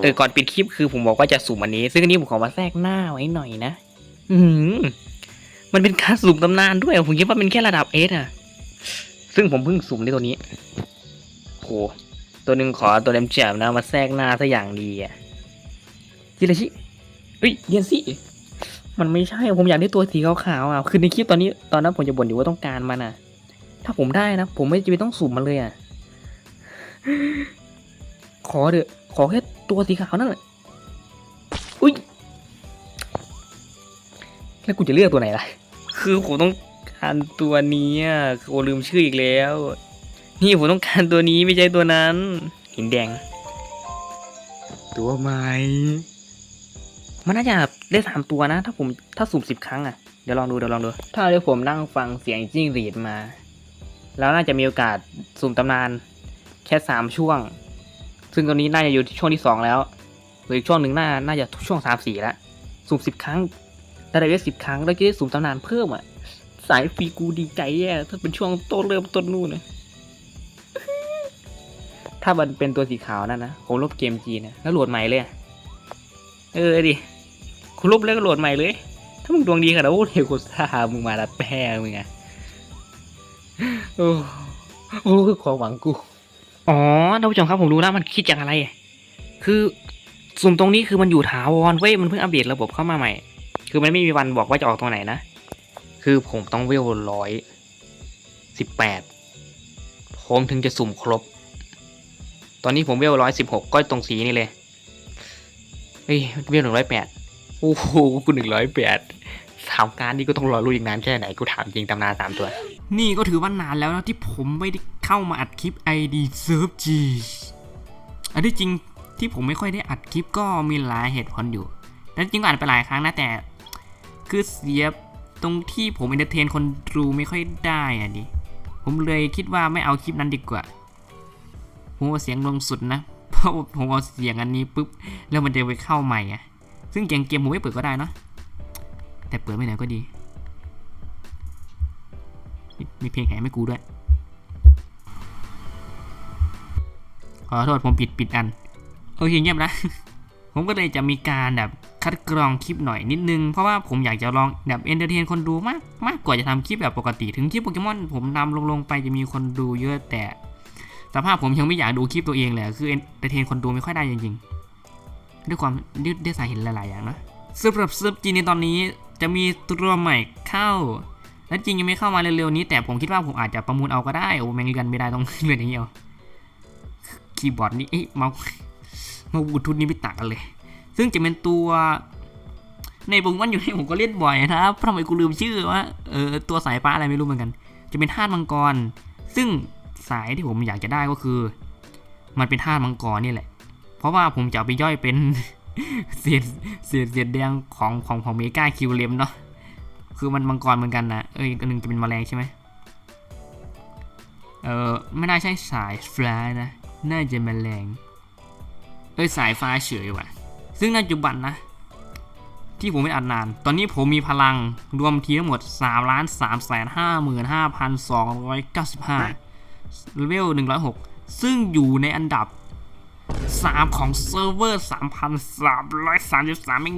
เออก่อนปิดคลิปคือผมบอกว่าจะสุ่มอันนี้ ซึ่งอันนี้ผมขอมาแทรกหน้าไว้หน่อยนะ อืมมันเป็นการสุ่มตำนานด้วย ผมคิดว่าเป็นแค่ระดับเอสอะซึ่งผมเพิ่งสุ่มในตัวนี้โหตัวหนึ่งขอตัวเดมแจมนะมาแทรกหน้าซะอย่างดีอะจิราชิเอ้ยเรียนสิมันไม่ใช่ผมอยากได้ตัวสีขาวๆอะคือในคลิปตอนนี้ตอนนั้นผมจะบ่นอยู่ว่าต้องการมันอะ ถ้าผมได้นะ ผมไม่จำเป็นต้องสุ่มมันเลยอะ ขอเถอะ ขอแค่ตัวสีขาวนั่นแหละ อุ้ย แล้วกูจะเลือกตัวไหนล่ะ คือผมต้องการตัวนี้อะโอ้ลืมชื่ออีกแล้ว นี่ผมต้องการตัวนี้ไม่ใช่ตัวนั้น หินแดง ตัวใหม่ มันน่าจะได้สามตัวนะ ถ้าผมถ้าสุ่มสิบครั้งอะ เดี๋ยวลองดูเดี๋ยวลองดู ถ้าเดี๋ยวผมนั่งฟังเสียงจิ้งหรีดมา แล้วน่าจะมีโอกาสสุ่มตำนานแค่สามช่วง ซึ่งตอนนี้น่าจะอยู่ที่ช่วงที่สองแล้วหรืออีกช่วงหนึ่งน่าน่าจะช่วงสามสี่แล้วสุ่มสิบครั้งถ้าได้สิบครั้งแล้วจะได้สุ่มตำนานเพิ่มอะ สายฟรีกูดีใจแย่ถ้าเป็นช่วงต้นเริ่มต้นนู่นนะถ้ามันเป็นตัวสีขาวนั่นนะผมลบเกมจีนะแล้วโหลดใหม่เลยเออดิคุณลบแล้วก็โหลดใหม่เลย ถ้ามึงดวงดีขนาดนั้นโอ้เฮโกซ่ามึงมาละแป้มึงอะโอ้โอ้คือความหวังกู อ๋อท่านผู้ชมครับผมรู้แล้วมันคิดจากอะไร คือสุ่มตรงนี้คือมันอยู่ถาวรเว้ยมันเพิ่งอัปเดตระบบเข้ามาใหม่ คือมันไม่มีวันบอกว่าจะออกตรงไหนนะ คือผมต้องเวลร้อยสิบแปดผมถึงจะสุ่มครบ ตอนนี้ผมเวลร้อยสิบหกก็ตรงสีนี่เลยเฮ้ยเวลหนึ่งร้อยแปดโอ้โหกูหนึ่งร้อยแปดสามการนี่ก็ต้องรอรู้อีกนานแค่ไหนกูถามจริงตำนานสามตัว นี่ก็ถือว่านานแล้วนะที่ผมไม่ได้ เข้ามาอัดคลิป ID Serve G อันที่จริงที่ผมไม่ค่อยได้อัดคลิปก็มีหลายเหตุผลอยู่ แต่จริงก็อัดไปหลายครั้งนะแต่คือเสียตรงที่ผมเอนเตอร์เทนคนดูไม่ค่อยได้อะดิผมเลยคิดว่าไม่เอาคลิปนั้นดีกว่า ผมเอาเสียงลงสุดนะ เพราะผมเอาเสียงอันนี้ปุ๊บแล้วมันจะไปเข้าใหม่อะซึ่งเกมเกมผมไม่เปิดก็ได้เนาะแต่เปิดไม่ไหนก็ดี มีมีเพลงแห่ไม่กูด้วย ขอโทษผมปิดปิดอัน โอเคเงียบนะ ผมก็เลยจะมีการแบบคัดกรองคลิปหน่อยนิดนึง เพราะว่าผมอยากจะลองแบบเอนเตอร์เทนคนดูมากมากกว่าจะทำคลิปแบบปกติ ถึงคลิปโปเกมอนผมทำลงลงๆไปจะมีคนดูเยอะแต่สภาพผมยังไม่อยากดูคลิปตัวเองเลยอะคือเอนเตอร์เทนคนดูไม่ค่อยได้จริงๆ ด้วยความด้วยด้วยสาเหตุหลายๆอย่างนะสำหรับเซิร์ฟจีนในตอนนี้จะมีตัวใหม่เข้าและจริงยังไม่เข้ามาเร็วๆนี้แต่ผมคิดว่าผมอาจจะประมูลเอาก็ได้โอ้แมงเรียนไม่ได้ต้องเรียนอย่างเงี้ยเอา คีย์บอร์ดนี่เอ๊ะเมาส์เมาส์บลูทูธนี่ไม่ต่างกันเลย ซึ่งจะเป็นตัว ในโปเกมอนอยู่ในผมก็เล่นบ่อยนะครับทำไมกูลืมชื่อว่าเออตัวสายฟ้าอะไรไม่รู้เหมือนกัน จะเป็นธาตุมังกร ซึ่งสายที่ผมอยากจะได้ก็คือ มันเป็นธาตุมังกรนี่แหละ เพราะว่าผมจะเอาไปย่อยเป็นเศษเศษเศษแดงของของของเมกาคิวเลมเนาะคือมันมังกรเหมือนกันนะเอ้ยตัวหนึ่งจะเป็นแมลงใช่ไหมเออไม่น่าใช่สายแฟ้านะ น่าจะแมลงเอ้ยสายฟ้าเฉยว่ะ ซึ่งปัจจุบันนะ ที่ผมไม่อัดนาน ตอนนี้ผมมีพลังรวมทีทั้งหมด3ล้าน3แสน5หมื่น5,295เลเวล106ซึ่งอยู่ในอันดับ3ของเซิร์ฟเวอร์3,333แม่ง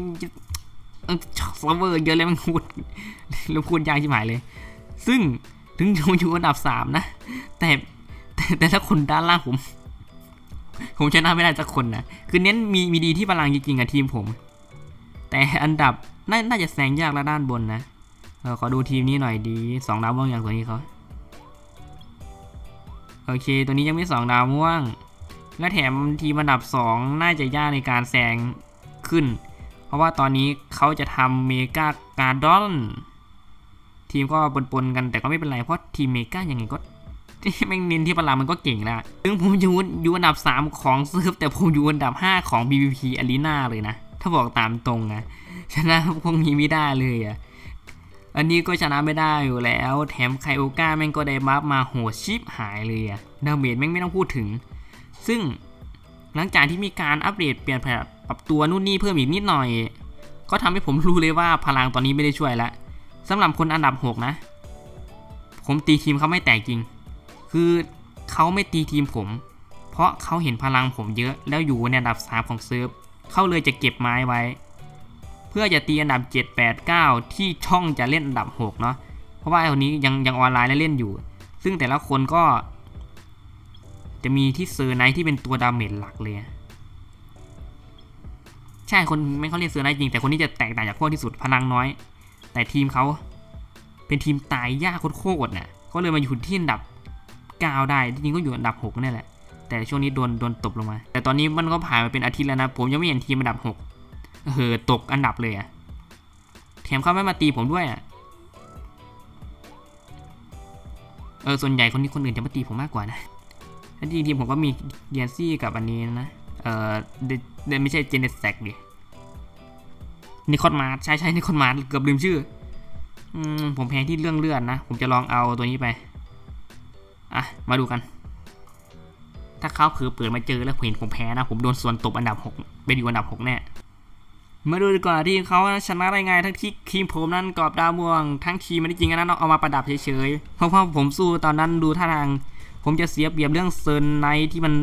เออเซิร์ฟเวอร์เยอะเลยมันพูดแล้วพูดยากชิบหายเลย ซึ่งถึงอยู่อยู่อันดับ3นะ แต่แต่ถ้าคนด้านล่างผม ผมชนะไม่ได้สักคนนะ คือเน้นมีมีดีที่พลังจริงๆอะทีมผม แต่อันดับน่าน่าจะแซงยากแล้วด้านบนนะเออขอดูทีมนี้หน่อยดีสองดาวม่วงอย่างตัวนี้เขาโอเค ตัวนี้ยังไม่สองดาวม่วง และแถมทีมอันดับ 2 น่าจะยากในการแซงขึ้น เพราะว่าตอนนี้เขาจะทำเมกาการ์ดอน ทีมก็ปนๆกันแต่ก็ไม่เป็นไรเพราะทีมเมกายังไงก็ ที่แม่งเน้นที่พลังมันก็เก่งแล้วถึงผมอยู่อยู่อันดับ 3 ของเซิร์ฟแต่ผมอยู่อันดับ 5 ของ BVP Arena เลยนะ ถ้าบอกตามตรงนะชนะพวกนี้ไม่ได้เลยอะอันนี้ก็ชนะไม่ได้อยู่แล้ว แถมไคโอก้าแม่งก็ได้บัฟมาโหดชิปหายเลยอะดาเมจแม่งไม่ต้องพูดถึง ซึ่งหลังจากที่มีการอัปเดตเปลี่ยนแปลงปรับตัวนู่นนี่เพิ่มอีกนิดหน่อย ก็ทำให้ผมรู้เลยว่าพลังตอนนี้ไม่ได้ช่วยแล้วสำหรับคนอันดับ 6 นะ ผมตีทีมเขาไม่แตกจริง คือเขาไม่ตีทีมผม เพราะเขาเห็นพลังผมเยอะแล้วอยู่ในอันดับ3ของเซิร์ฟเขาเลยจะเก็บไม้ไว้ เพื่อจะตีอันดับ 7 8 9 ที่ช่องจะเล่นอันดับ6เนาะเพราะว่าไอ้คนนี้ยังยังออนไลน์และเล่นอยู่ ซึ่งแต่ละคนก็ จะมีที่เซอร์ไนท์ที่เป็นตัวดาเมจหลักเลยใช่คนไม่เขาเรียนเซอร์ไนท์จริงแต่คนนี้จะแตกต่างจากพวกที่สุดพลังน้อย แต่ทีมเขาเป็นทีมตายยากโคตรๆน่ะก็เลยมาอยู่ที่อันดับ 9 ได้จริงๆก็อยู่อันดับ6นั่แหละ แต่ช่วงนี้โดนโดนตบลงมา แต่ตอนนี้มันก็ผ่านมาเป็นอาทิตย์แล้วนะ ผมยังไม่เห็นทีมอันดับ6เออตกอันดับเลยอะแถมเขาไม่มาตีผมด้วยอะเออส่วนใหญ่คนนี้คนอื่นจะมาตีผมมากกว่านะแล้วจริงทีมผมก็มีเดียนซี่กับอันนี้นะ เออเดเดไม่ใช่เจเนสแซกดินิคอนมาร์ใช่ใช่นิคอนมาร์เกือบลืมชื่อ อืมผมแพ้ที่เรื่องเลือดนะ ผมจะลองเอาตัวนี้ไป อะ มาดูกัน ถ้าเขาเผือเปิดมาเจอแล้วเห็นผมแพ้นะ ผมโดนส่วนตบอันดับ6ไปอยู่อันดับ 6 แน่ มาดูดีกว่าที่เขาชนะได้ไงทั้งที่ทีมผมนั้นกรอบดาวม่วง ทั้งทีมไม่ได้จริงนะเอามาประดับเฉยๆ เพราะว่าผมสู้ตอนนั้นดูท่าทาง ผมจะเสียเปรียบเรื่องเซิร์นไนท์ที่มัน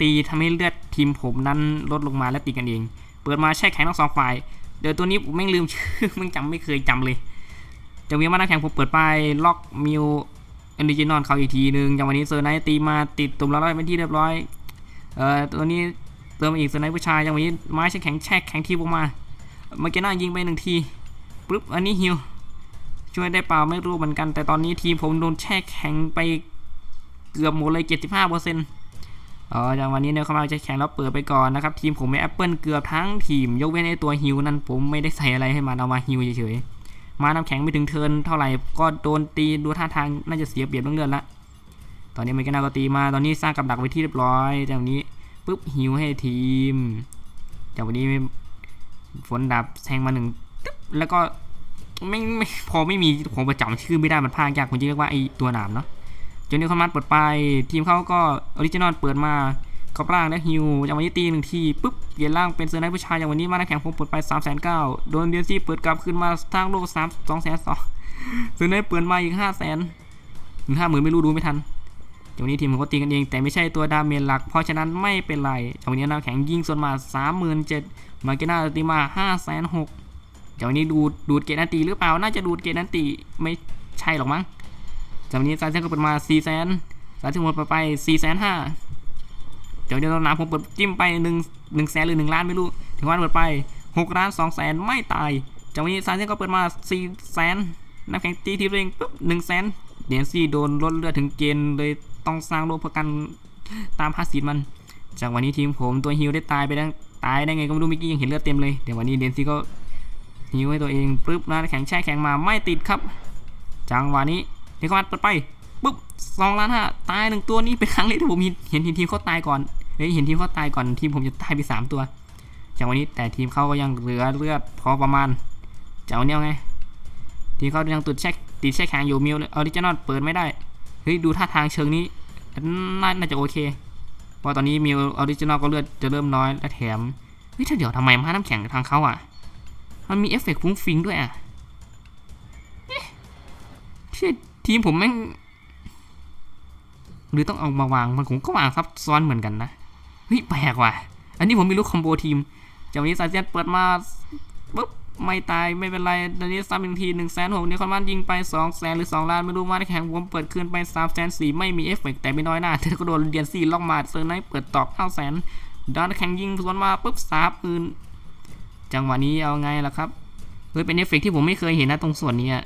ตีทำให้เลือดทีมผมนั้นลดลงมาและตีกันเอง เปิดมาแช่แข็งทั้งสองฝ่าย เดี๋ยวตัวนี้ผมไม่ลืมชื่อมึงจำไม่เคยจำเลยจะมีมานักแข่งผมเปิดไปล็อกมิว ออริจินอลเขาอีกทีหนึ่งอย่างวันนี้เซอร์ไนท์ตีมาติดตุ่มละร้อยเป็นที่เรียบร้อยเอ่อตัวนี้เติมอีกเซอร์ไนท์ผู้ชายอย่างวันนี้ไม้ใช้แข็งแช่แข็งทีออกมาเมื่อกี้น่ายิงไปหนึ่งทีปุ๊บอันนี้ฮิวช่วยได้เปล่าไม่รู้เหมือนกัน แต่ตอนนี้ทีมผมโดนแช่แข็งไปเกือบหมดเลย75เปอร์เซ็นต์อ๋อจากวันนี้เนี่ยเขามาจะแข่งแล้วเปิดไปก่อนนะครับ ทีมผมไม่แอปเปิลเกือบทั้งทีม ยกเว้นไอตัวฮิวนั้นผมไม่ได้ใส่อะไรให้มันเอามาฮิวเฉยๆ มาน้ำแข็งไม่ถึงเทินเท่าไหร่ก็โดนตีดูท่าทางน่าจะเสียเปรียบเรื่องเลือดละตอนนี้มันก็น่าก็ตีมาตอนนี้สร้างกับดักไว้ที่เรียบร้อยจากวันนี้ปุ๊บฮิวให้ทีมจากวันนี้ฝนดับแทงมาหนึ่งแล้วก็ไม่ไม่พอไม่มีผมประจำชื่อไม่ได้มันพากยากผมจะเรียกว่าไอตัวหนามเนาะจนนี้คอมมานด์เปิดไปทีมเขาก็ออริจินอลเปิดมา กรอบล่างและฮิวจากวันนี้ตีหนึ่งทีปุ๊บเปลี่ยนร่างเป็นเซอร์ไนท์ผู้ชายอย่างวันนี้มานักแข่งผมเปิดไป3ามแสนเก้าโดนเดียซี่เปิดกลับขึ้นมาทางโลกสามสองแสนสองเซอร์ไนท์เปิดมาอีกห้าแสนถึงห้าหมื่นไม่รู้ดูไม่ทันจากวันนี้ทีมผมก็ตีกันเองแต่ไม่ใช่ตัวดาเมจหลัก เพราะฉะนั้นไม่เป็นไรจากวันนี้นักแข่งยิงส่วนมาสามหมื่นเจ็ดมาเกน่าตีมาห้าแสนหกจากวันนี้ดูดดูดเกตนันตีหรือเปล่าน่าจะดูดเกตนันตีไม่ใช่หรอกมั้งจากวันนี้ซาเซนก็เปิดมาสี่แสนซาเซนหมดไปสี่แสนห้า เดี๋ยวเดี๋ยวน้ำผมเปิดจิ้มไปหนึ่งหนึ่งแสนหรือหนึ่งล้านไม่รู้ ถึงวันเปิดไปหกล้านสองแสนไม่ตาย จากวันนี้ซานเซนก็เปิดมาสี่แสนนักแข่งตีทีมตัวเองปุ๊บหนึ่งแสนเดียนซี่โดนลดเลือดถึงเกณฑ์เลยต้องสร้างโลกเพื่อกันตามภาษีมัน จากวันนี้ทีมผมตัวฮิวได้ตายไปแล้วตายได้ไงก็ไม่รู้เมื่อกี้ยังเห็นเลือดเต็มเลยเดี๋ยววันนี้เดียนซี่ก็ฮิวให้ตัวเองปุ๊บนะแข่งแช่แข็งมาไม่ติดครับ จังหวะนี้เดี๋ยก็มาเปิดไปปุ๊บสองล้านห้าตายหนึ่งตัวนี้เป็นครั้งแรกที่ผมเห็นเห็นทีมเขาตายก่อน ฮ้ยเห็นทีมเขาตายก่อนทีมผมจะตายไปสามตัวจากวันนี้แต่ทีมเขาก็ยังเหลือเลือดพอประมาณจากวันนี้เอาไงทีมเขายังติดแช็คติดแช็คแข็งอยู่มิวออริจินอลเปิดไม่ได้เฮ้ยดูท่าทางเชิงนี้น่าจะโอเคเพราะตอนนี้มิวออริจินอลก็เลือดจะเริ่มน้อยและแถมเฮ้ยถ้าเดี๋ยวทำไมมาน้ำแข็งทางเขาอะ มันมีเอฟเฟกต์ฟุ้งฟิงด้วยอะเอ๊ะที่ทีมผมแม่งหรือต้องเอามาวางมันผมก็วางซับซ้อนเหมือนกันนะ เฮ้ยแปลกว่ะ อันนี้ผมไม่รู้คอมโบทีมจากวันนี้ซาเซียนเปิดมาปุ๊บไม่ตายไม่เป็นไรตอนนี้ซ้ำอีกทีหนึ่งแสนหกนี่คอนมันยิงไปสองแสนหรือสองล้านไม่รู้มาในแข่งผมเปิดคืนไปสามแสนสี่ไม่มีเอฟเฟกต์แต่ไม่น้อยหน้าเธอก็โดนเดียนซี่ล็อกมาเซอร์ไนท์เปิดตอบเก้าแสนดานแข่งยิงสวนมาปุ๊บสามปืนจังหวะนี้เอาไงล่ะครับเฮ้ยเป็นเอฟเฟกต์ที่ผมไม่เคยเห็นนะตรงส่วนนี้อะ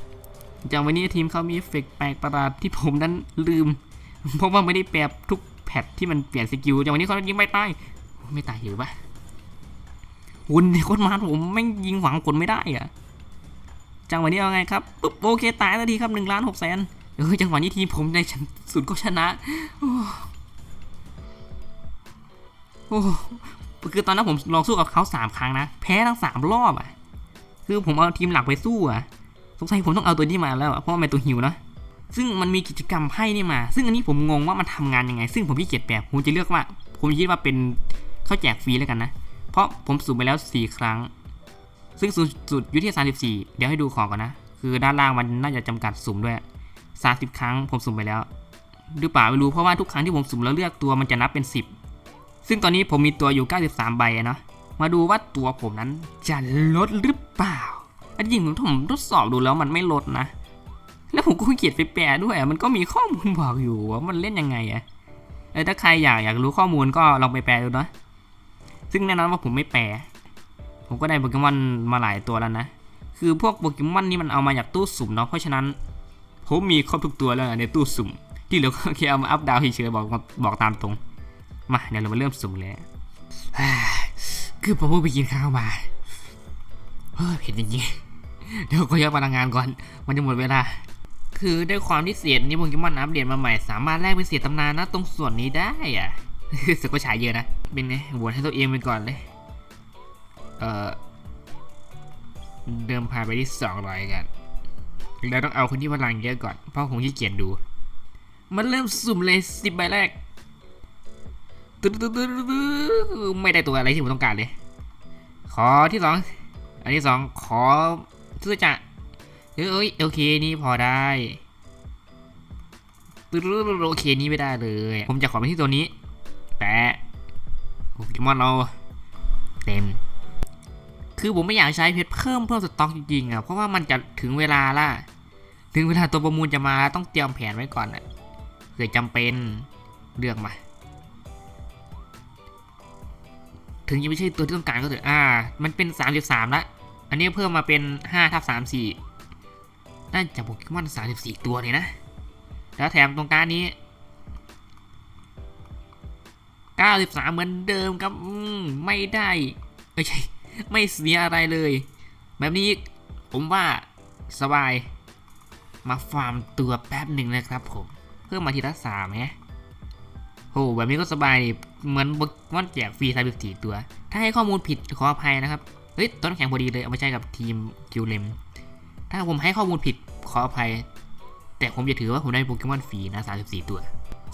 จากวันนี้ทีมเขามีเอฟเฟกต์แปลกประหลาดที่ผมนั้นลืม เพราะว่าไม่ได้แปลทุก แพทที่มันเปลี่ยนสกิลจากวันนี้เขายิงไม่ตายไม่ตายหรือปะหุ่นโคตรมาผมไม่ยิงหวังกดไม่ได้อะจังหวะนี้เอาไงครับปุ๊บโอเคตายแล้วทีครับหนึ่งล้านหกแสนเออจังหวะนี้ทีมผมในสุดก็ชนะโอ้โอ้คือตอนนั้นผมลองสู้กับเขาสามครั้งนะแพ้ทั้งสามรอบอะ คือผมเอาทีมหลักไปสู้อะสงสัยผมต้องเอาตัวนี้มาแล้วอะเพราะว่ามันตัวหิวเนะ ซึ่งมันมีกิจกรรมไพ่นี่มา ซึ่งอันนี้ผมงงว่ามันทำงานยังไง ซึ่งผมขี้เกียจแปลผมจะเลือกว่า ผมคิดว่าเป็นเข้าแจกฟรีแล้วกันนะ เพราะผมสุ่มไปแล้ว 4 ครั้ง ซึ่งสูงสุดอยู่ที่ 34 เดี๋ยวให้ดูของก่อนนะ คือด้านล่างมันน่าจะจำกัดสุ่มด้วย 30 ครั้งผมสุ่มไปแล้ว หรือเปล่าไม่รู้เพราะว่าทุกครั้งที่ผมสุ่มแล้วเลือกตัวมันจะนับเป็น 10 ซึ่งตอนนี้ผมมีตัวอยู่ 93 ใบเนาะ มาดูว่าตัวผมนั้นจะลดหรือเปล่าอันจริงผมทดสอบดูแล้วมันไม่ลดนะ แล้วผมก็ขี้เกียจไปแปลด้วยอะมันก็มีข้อมูลบอกอยู่ว่ามันเล่นยังไงอะเออถ้าใครอยากอยากรู้ข้อมูลก็ลองไปแปลดูเนาะซึ่งแน่นอนว่าผมไม่แปล ผมก็ได้โปเกมอนมาหลายตัวแล้วนะ คือพวกโปเกมอนนี่มันเอามาจากตู้สุ่มเนาะ เพราะฉะนั้น ผมมีครบทุกตัวแล้วในตู้สุ่ม ที่เหลือก็แค่เอามาอัพดาวเฉยๆบอกบอกตามตรง มาเดี๋ยวเรามาเริ่มสุ่มเลยคือผมเพิ่งไปกินข้าวมาเฮ้ยเผ็ดจริงๆเดี๋ยวก็ย้อนพลังงานก่อน มันจะหมดเวลา คือด้วยความที่เศษนี้โปเกมอนอัปเดตมาใหม่ สามารถแลกเป็นเศษตำนานนะตรงส่วนนี้ได้อะสึกก็ฉายเยอะนะ เป็นไงโหวตให้ตัวเองไปก่อนเลย เออเดิมพาไปที่สองร้อยกัน แล้วต้องเอาคนที่พลังเยอะก่อน เพราะผมขี้เกียจดู มันเริ่มสุ่มเลยสิบใบแรกตึ๊ดตึ๊ดตึ๊ดตึ๊ดตึ๊ดไม่ได้ตัวอะไรที่ผมต้องการเลย ขอที่สอง อันที่สองขอซื้อจะ เอ้ยโอเคนี่พอได้โอเคนี่ไม่ได้เลย ผมจะขอไปที่ตัวนี้แปะโปเกมอนเราเต็ม คือผมไม่อยากใช้เพชรเพิ่มเพิ่มสต็อกจริงๆอะเพราะว่ามันจะถึงเวลาละถึงเวลาตัวประมูลจะมาต้องเตรียมแผนไว้ก่อนอะเผื่อจำเป็นเลือกมา ถึงยังไม่ใช่ตัวที่ต้องการก็เถอะอ่า มันเป็น 33ละอันนี้เพิ่มมาเป็น5ทับ34 น่าจะโปเกมอน 34 ตัวเลยนะ แล้วแถมตรงกลารนี้ 93 เหมือนเดิมครับมไม่ได้ไม่ใช่ ไม่เสียอะไรเลย แบบนี้ผมว่าสบาย มาฟาร์มตัวแป๊บหนึ่งนะครับผม เพิ่มมาทีละสามไงโอ้แบบนี้ก็สบายเหมือนวันแจกฟรีสามสิบสี่ตัว ถ้าให้ข้อมูลผิดขออภัยนะครับ เฮ้ยต้นแข็งพอดีเลย เอามาใช้กับทีมกิลเลม ถ้าผมให้ข้อมูลผิดขออภัย แต่ผมจะถือว่าผมได้โปเกมอนฟรีนะสามสิบสี่ตัว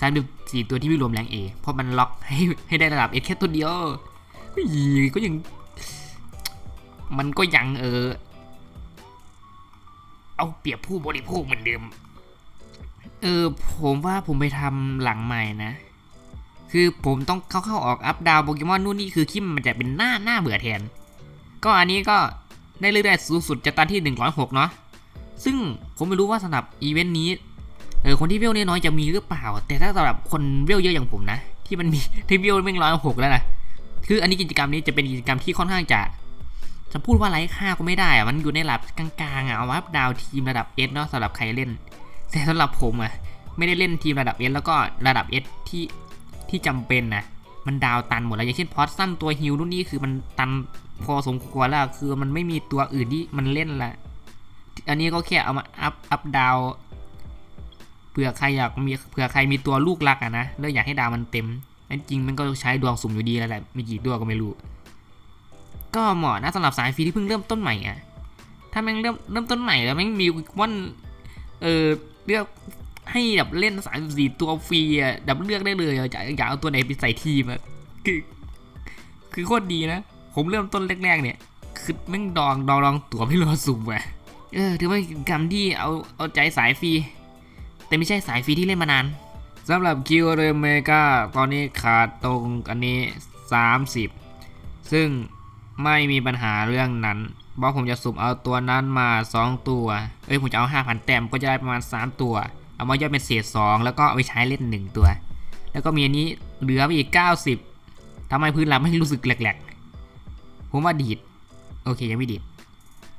สามสิบสี่ตัวที่ไม่รวมแรงเอเพราะมันล็อกให้ให้ได้ระดับเอแค่ตัวเดียวก็ยัง มันก็ยังเออ เอาเปรียบผู้บริโภคเหมือนเดิม เออ ผมว่าผมไปทำหลังใหม่นะ คือผมต้องเข้าเข้าออกอัพดาวโปเกมอนนู่นนี่คือคิมมันจะเป็นหน้าหน้าเบื่อแทน ก็อันนี้ก็ ได้เรื่อยๆสูงสุดจะตอนที่ 106 เนาะซึ่งผมไม่รู้ว่าสำหรับอีเวนต์นี้เออคนที่เวลน้อยๆจะมีหรือเปล่า แต่ถ้าสำหรับคนเวลเยอะอย่างผมนะ ที่มันมีที่เวลไม่ร้อยหกแล้วนะคืออันนี้กิจกรรมนี้จะเป็นกิจกรรมที่ค่อนข้างจะจะพูดว่าไร้ค่าก็ไม่ได้อะมันอยู่ในระดับกลางๆอะเอาวับดาวทีมระดับเอสเนาะสำหรับใครเล่น แต่สำหรับผมอะไม่ได้เล่นทีมระดับเอสแล้วก็ระดับเอสที่ที่จำเป็นนะมันดาวตันหมดแล้วอย่างเช่นพอสซัมตัวฮิลนู่นนี่คือมันตัน พอสมควรแล้วคือมันไม่มีตัวอื่นที่มันเล่นละอันนี้ก็แค่เอามาอัพอัพดาวเผื่อใครอยากมีเผื่อใครมีตัวลูกรักอะนะแล้วอยากให้ดาวมันเต็มอันจริงมันก็ใช้ดวงสุ่มอยู่ดีแล้วแหละมีกี่ตัวก็ไม่รู้ ก็เหมาะนะสำหรับสายฟรีที่เพิ่งเริ่มต้นใหม่อะถ้าแม่งเริ่มเริ่มต้นใหม่แล้วแม่งมีวันเออเลือกให้แบบเล่นสายสี่ตัวฟรีอะดับเลือกได้เลยอยากอยากเอาตัวไหนไปใส่ทีมอะคือคือโคตรดีนะ ผมเริ่มต้นแรกๆเนี่ย คือแม่งดองดองดองตัวไม่รอสุ่มอะเออถือว่ากิจกรรมที่เอาเอาใจสายฟรี แต่ไม่ใช่สายฟรีที่เล่นมานานสำหรับคิวเรเมกาตอนนี้ขาดตรงอันนี้ 30 ซึ่งไม่มีปัญหาเรื่องนั้นเพราะผมจะสุ่มเอาตัวนั้นมา 2 ตัว เอ้ย ผมจะเอา 5,000 แต้มก็จะได้ประมาณ 3 ตัว เอามาย่อยเป็นเศษ 2 แล้วก็เอาไปใช้เล่น 1 ตัว แล้วก็มีอันนี้เหลือไปอีก 90ทำไมพื้นหลังไม่รู้สึกแหลกๆ ผมว่าดีด โอเค ยังไม่ดีด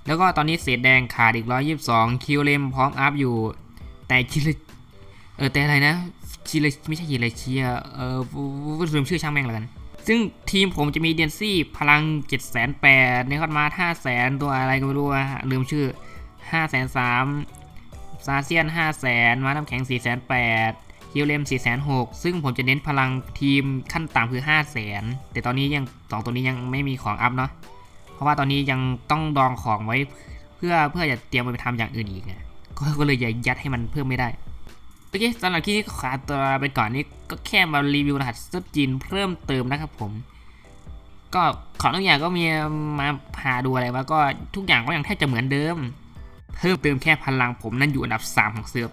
แล้วก็ตอนนี้เศษแดงขาดอีก122คิวเลมพร้อมอัพอยู่ แต่ชิลเออแต่อะไรนะชิลไม่ใช่ชิลเชียเออลืมชื่อช่างแม่งแล้วกัน ซึ่งทีมผมจะมีเดนซี่พลัง7 8 0 0 0ในคอนมา5 0 0 0 0ตัวอะไรก็ไม่รู้อะลืมชื่อ5 3 0 0 0ซาเซียน5 0 0 0 0มาน้ำแข็ง4 8 0 0 ฮิวเลม4 6 0 0ซึ่งผมจะเน้นพลังทีมขั้นต่ำคือ5 0 0 0 0 0แต่ตอนนี้ยัง2ตัวนี้ยังไม่มีของอัพเนาะเพราะว่าตอนนี้ยังต้องดองของไว้เพื่อเพื่อจะเตรียมไปทำอย่างอื่นอีกไงก็เลยอย่ายัดให้มันเพิ่มไม่ได้โอเคสำหรับที่ขอตัวไปก่อนนี้ก็แค่มารีวิวรหัสเซิร์ฟจีนเพิ่มเติมนะครับผม ก็ของทุกอย่างก็มีมาพาดูอะไรว่าก็ทุกอย่างก็ยังแทบจะเหมือนเดิม เพิ่มเติมแค่พลังผมนั่นอยู่อันดับ 3 ของเซิร์ฟ